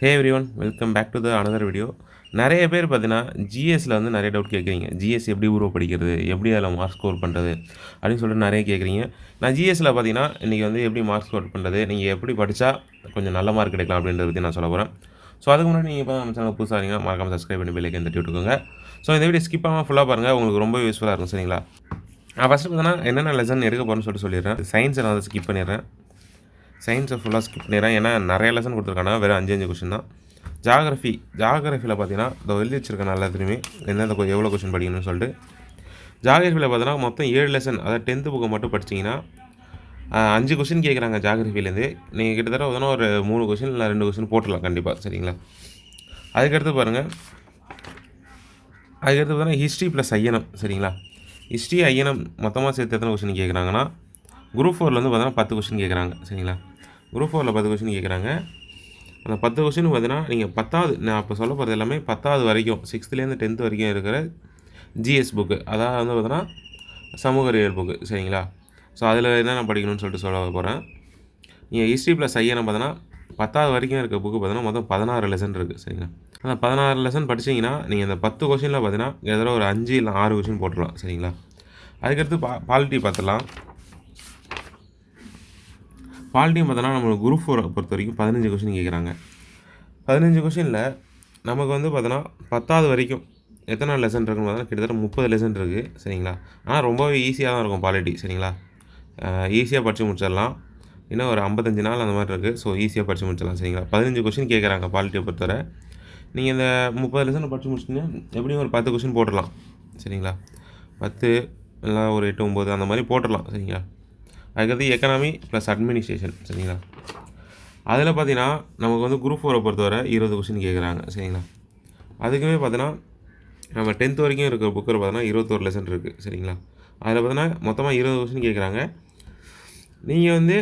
Hey everyone welcome back to the another video நிறைய பேர் பார்த்தீங்கன்னா ஜிஎஸ்சில் வந்து நிறைய டவுட் கேட்குறீங்க. ஜிஎஸ் எப்படி உருவப்படிக்கிறது எப்படி அதில் மார்க் ஸ்கோர் பண்ணுறது அப்படின்னு சொல்லிட்டு நிறைய கேட்குறீங்க. நான் ஜிஎஸ்சில் பார்த்தீங்கன்னா இன்றைக்கி வந்து எப்படி மார்க் ஸ்கோர் பண்ணுறது நீங்கள் எப்படி படித்தா கொஞ்சம் நல்ல மார்க் கிடைக்கலாம் அப்படின்றத பற்றி நான் சொல்ல போகிறேன் ஸோ அதுக்கு முன்னாடி நீங்கள் இப்போ நம்ம சேனல் புதுசாக இருந்தீங்கன்னா மறக்காம சப்ஸ்கிரைப் பண்ணி பெல்லைக்கு தட்டி விட்டுக்கோங்க. ஸோ இந்த வீடியோ ஸ்கிப் ஆகாமல் ஃபுல்லாக பாருங்கள் உங்களுக்கு ரொம்ப யூஸ்ஃபுல்லாக இருக்கும் சரிங்களா? நான் ஃபஸ்ட்டு பார்த்தீங்கன்னா என்னென்ன லெசன் எடுக்க போகிறேன்னு சொல்லிட்டு சொல்லிடுறேன். சயின்ஸை நான் வந்து ஸ்கிப் பண்ணிடுறேன். சயின்ஸை ஃபுல்லாக ஸ்கிப் பண்ணிடுறேன் ஏன்னா நிறைய லெசன் கொடுத்துருக்காங்க. வெறும் அஞ்சு அஞ்சு கொஷின் தான். ஜாகிரஃபி ஜாகிரஃபியில் பார்த்தீங்கன்னா இதை எழுதி வச்சிருக்கேன் நல்லா திரும்பி எந்தெந்த எவ்வளோ கொஷின் படிக்கணும்னு சொல்லிட்டு. ஜாகிரஃபியில் பார்த்தீங்கன்னா மொத்தம் ஏழு லெசன் அதாவது டென்த்து புக்கை மட்டும் படிச்சிங்கன்னா அஞ்சு கொஷின் கேட்குறாங்க ஜாகிரஃபிலேருந்து நீங்கள் கிட்டத்தட்ட பார்த்தோன்னா ஒரு மூணு கொஷின் இல்லை ரெண்டு கொஷின் போட்டுடலாம் கண்டிப்பாக சரிங்களா? அதுக்கடுத்து பாருங்கள் அதுக்கடுத்து பார்த்தீங்கன்னா ஹிஸ்ட்ரி ப்ளஸ் ஐயனம் சரிங்களா? ஹிஸ்ட்ரி ஐயனம் மொத்தமாக சேர்த்து எத்தனை கொஷின் கேட்குறாங்கன்னா குரூப் ஃபோரில் வந்து பார்த்தீங்கன்னா பத்து கொஷின் கேட்குறாங்க சரிங்களா? குரூப் ஃபோரில் பத்து கொஷின் கேட்குறாங்க அந்த பத்து கொஷின் பார்த்தீங்கன்னா நீங்கள் பத்தாவது நான் இப்போ சொல்ல போகிறது எல்லாமே பத்தாவது வரைக்கும் சிக்ஸ்த்துலேருந்து டென்த்து வரைக்கும் இருக்கிற ஜிஎஸ் புக்கு அதாவது வந்து பார்த்தீங்கன்னா சமூக அறிவியல் புக்கு சரிங்களா? ஸோ அதில் என்னென்ன படிக்கணும்னு சொல்லிட்டு சொல்ல போகிறேன் நீங்கள் ஹிஸ்ட்ரி ப்ளஸ் ஐயனை பார்த்தீங்கன்னா பத்தாவது வரைக்கும் இருக்க புக்கு பார்த்தீங்கன்னா மொத்தம் பதினாறு லெசன் இருக்குது சரிங்களா? அந்த பதினாறு லெசன் படிச்சீங்கன்னா நீங்கள் இந்த பத்து கொஷினில் பார்த்தீங்கன்னா எதாவது ஒரு அஞ்சு இல்லை ஆறு கொஷின் போட்டுடலாம் சரிங்களா? அதுக்கடுத்து பா பாலிட்டி பார்த்துடலாம். பாலிட்டியும் பார்த்தோன்னா நம்மளுக்கு குரூப் ஃபோரை பொறுத்த வரைக்கும் பதினஞ்சு கொஷின் கேட்குறாங்க. பதினஞ்சு கொஷினில் நமக்கு வந்து பார்த்தோன்னா பத்தாவது வரைக்கும் எத்தனை லெசன் இருக்குன்னு பார்த்தோன்னா கிட்டத்தட்ட முப்பது லெசன் இருக்குது சரிங்களா? ஆனால் ரொம்பவே ஈஸியாக தான் இருக்கும் பாலிட்டி சரிங்களா? ஈஸியாக படித்து முடிச்சிடலாம். இன்னும் ஒரு ஐம்பத்தஞ்சு நாள் அந்த மாதிரி இருக்குது ஸோ ஈஸியாக படித்து முடிச்சிடலாம் சரிங்களா? பதினஞ்சு கொஷின் கேட்குறாங்க பாலிட்டியை பொறுத்தவரை. நீங்கள் இந்த முப்பது லெசனை படித்து முடிச்சிட்டிங்கன்னா எப்படியும் ஒரு பத்து கொஷின் போட்டுடலாம் சரிங்களா? பத்து இல்லை ஒரு எட்டு ஒம்பது அந்த மாதிரி போட்டுடலாம் சரிங்களா? அதுக்கடுத்து எக்கனாமி ப்ளஸ் அட்மினிஸ்ட்ரேஷன் சரிங்களா? அதில் பார்த்தீங்கன்னா நமக்கு வந்து குரூப் ஃபோரை பொறுத்தவரை இருபது கொஷின் கேட்குறாங்க சரிங்களா? அதுக்குமே பார்த்தீங்கன்னா நம்ம டென்த் வரைக்கும் இருக்கிற புக்கில் பார்த்தீங்கன்னா இருபத்தோரு லெசன் இருக்குது சரிங்களா? அதில் பார்த்தீங்கன்னா மொத்தமாக இருபது கொஷின் கேட்குறாங்க நீங்கள் வந்து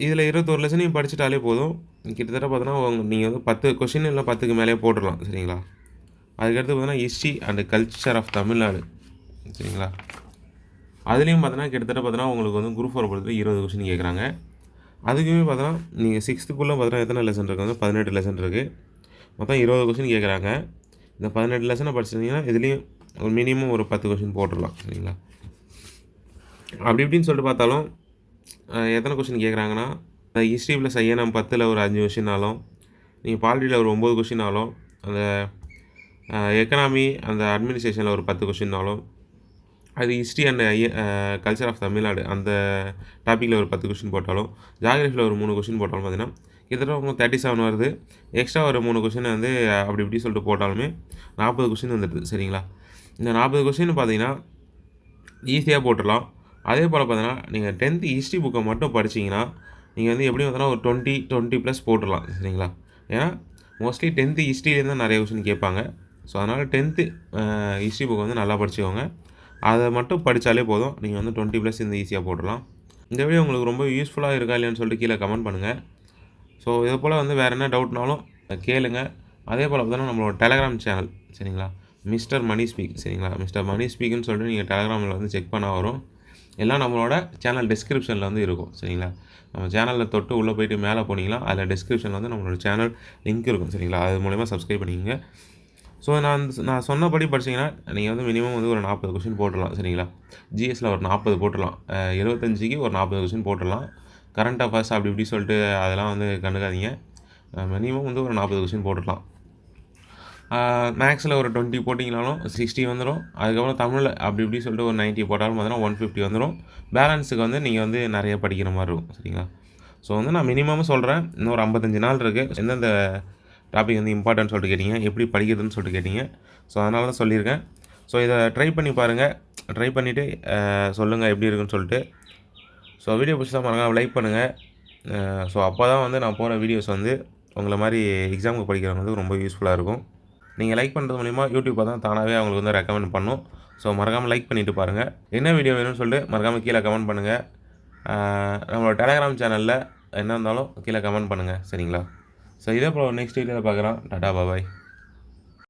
இதில் இருபத்தோரு லெசனையும் படிச்சிட்டாலே போதும். கிட்டத்தட்ட பார்த்தோன்னா உங்கள் நீங்கள் வந்து பத்து கொஷின் இல்லை பத்துக்கு மேலே போட்டுடலாம் சரிங்களா? அதுக்கடுத்து பார்த்தீங்கன்னா history and culture of Tamil Nadu சரிங்களா? அதுலேயும் பார்த்தோன்னா கிட்டத்தட்ட பார்த்தோன்னா உங்களுக்கு வந்து குரூப் ஃபோர் பொறுத்து இருபது கொஷின் கேட்குறாங்க அதுக்குமே பார்த்தோன்னா நீங்கள் சிக்ஸ்த்துக்குள்ளே பார்த்தோன்னா எத்தனை லெசன் இருக்கு வந்து பதினெட்டு லெசன் இருக்குது மொத்தம் இருபது கொஸ்டின் கேட்குறாங்க இந்த பதினெட்டு லெசனை படிச்சிருந்தீங்கன்னா இதுலேயும் ஒரு மினிமம் ஒரு பத்து கொஷின் போட்டுடலாம் சரிங்களா? அப்படி இப்படின்னு சொல்லிட்டு பார்த்தாலும் எத்தனை கொஸ்டின் கேட்குறாங்கன்னா ஹிஸ்ட்ரி ப்ளஸ் ஐஎன்எம் பத்தில் ஒரு அஞ்சு கொஷினாலும் நீங்கள் பாலிட்டியில் ஒரு ஒம்பது கொஷினாலும் அந்த எக்கனாமி அந்த அட்மினிஸ்ட்ரேஷனில் ஒரு பத்து கொஷின்னாலும் அது history and culture of Tamil Nadu அந்த டாப்பிக்கில் ஒரு பத்து கொஷின் போட்டாலும் ஜாகிரஃபியில் ஒரு மூணு கொஷின் போட்டாலும் பார்த்தீங்கன்னா கிட்டத்தட்ட உங்களுக்கு தேர்ட்டி செவன் வருது. எக்ஸ்ட்ரா ஒரு மூணு கொஷின் வந்து அப்படி இப்படி சொல்லிட்டு போட்டாலுமே நாற்பது கொஷின் வந்துடுது. சரிங்களா? இந்த நாற்பது கொஷின் பார்த்தீங்கன்னா ஈஸியாக போட்டுடலாம். அதே போல் பார்த்தீங்கன்னா நீங்கள் டென்த்து ஹிஸ்ட்ரி புக்கை மட்டும் படிச்சீங்கன்னா நீங்கள் வந்து எப்படி பார்த்தோன்னா ஒரு டுவெண்ட்டி டுவெண்ட்டி ப்ளஸ் போட்டுடலாம். சரிங்களா? ஏன்னா மோஸ்ட்லி டென்த்து ஹிஸ்ட்ரியிலேருந்து தான் நிறைய கொஷின் கேட்பாங்க. ஸோ அதனால் டென்த்து ஹிஸ்ட்ரி புக்கை வந்து நல்லா படிச்சுக்கோங்க. அதை மட்டும் படித்தாலே போதும். நீங்கள் வந்து டுவெண்ட்டி ப்ளஸ் இந்த ஈஸியாக போட்டுடலாம். இந்த வீடியோ உங்களுக்கு ரொம்ப யூஸ்ஃபுல்லாக இருக்கா இல்லையான்னு சொல்லிட்டு கீழே கமெண்ட் பண்ணுங்கள் ஸோ இதே போல் வந்து வேறு என்ன டவுட்னாலும் கேளுங்க. அதே போல் பார்த்தோன்னா நம்மளோட டெலகிராம் சேனல் சரிங்களா? மிஸ்டர் மணி ஸ்பீக் சரிங்களா? மிஸ்டர் மணி ஸ்பீக்னு சொல்லிட்டு நீங்கள் டெலகிராமில் வந்து செக் பண்ண வரும். எல்லாம் நம்மளோட சேனல் டிஸ்கிரிப்ஷனில் வந்து இருக்கும் சரிங்களா? நம்ம சேனலில் தொட்டு உள்ளே போயிட்டு மேலே போனீங்கன்னா அதில் டிஸ்கிரிப்ஷனில் வந்து நம்மளோட சேனல் லிங்க் இருக்கும் சரிங்களா? அது மூலயமா சப்ஸ்கிரைப் பண்ணிக்கோங்க. ஸோ நான் நான் சொன்னபடி படிச்சீங்கன்னா நீங்கள் வந்து மினிமம் வந்து ஒரு நாற்பது கொஷின் போட்டுடலாம் சரிங்களா? ஜிஎஸ்சில் ஒரு நாற்பது போட்டுடலாம். எழுபத்தஞ்சிக்கு ஒரு நாற்பது கொஷின் போட்டுடலாம். கரண்ட் அஃபேர்ஸ் அப்படி இப்படி சொல்லிட்டு அதெல்லாம் வந்து கண்டுக்காதீங்க. மினிமம் வந்து ஒரு நாற்பது கொஷின் போட்டுடலாம். மேக்ஸில் ஒரு டுவெண்ட்டி போட்டிங்கனாலும் சிக்ஸ்டி வந்துடும் அதுக்கப்புறம் தமிழில் அப்படி இப்படி சொல்லிட்டு ஒரு 90 போட்டாலும் பார்த்தீங்கன்னா ஒன் ஃபிஃப்டி வந்துடும் பேலன்ஸுக்கு வந்து நீங்கள் வந்து நிறைய படிக்கிற மாதிரி இருக்கும் சரிங்களா? ஸோ வந்து நான் மினிமம் சொல்கிறேன் இன்னும் ஒரு ஐம்பத்தஞ்சு நாள் இருக்குது எந்தெந்த டாபிக் வந்து இம்பார்ட்டன்ட் சொல்லிட்டு கேட்டிங்க. எப்படி படிக்கிறதுன்னு சொல்லிட்டு கேட்டிங்க. ஸோ அதனால தான் சொல்லியிருக்கேன். ஸோ இதை ட்ரை பண்ணி பாருங்கள் ட்ரை பண்ணிவிட்டு சொல்லுங்கள் எப்படி இருக்குன்னு சொல்லிட்டு. ஸோ வீடியோ பிடிச்சா மறக்காமல் லைக் பண்ணுங்கள் ஸோ அப்போ தான் வந்து நான் போகிற வீடியோஸ் வந்து உங்களை மாதிரி எக்ஸாமுக்கு படிக்கிறவங்க வந்து ரொம்ப யூஸ்ஃபுல்லாக இருக்கும். நீங்கள் லைக் பண்ணுறது மூலிமா யூடியூப் தான் தானாகவே அவங்களுக்கு வந்து ரெக்கமெண்ட் பண்ணும். ஸோ மறக்காமல் லைக் பண்ணிவிட்டு பாருங்கள் என்ன வீடியோ வேணும்னு சொல்லிட்டு மறக்காமல் கீழே கமெண்ட் பண்ணுங்கள் நம்மளோட டெலகிராம் சேனலில் என்ன இருந்தாலும் கீழே கமெண்ட் பண்ணுங்கள் சரிங்களா? ஸோ இதே போல் நெக்ஸ்ட் வீடியோவில் பார்க்குறோம் டாடா பாபாய்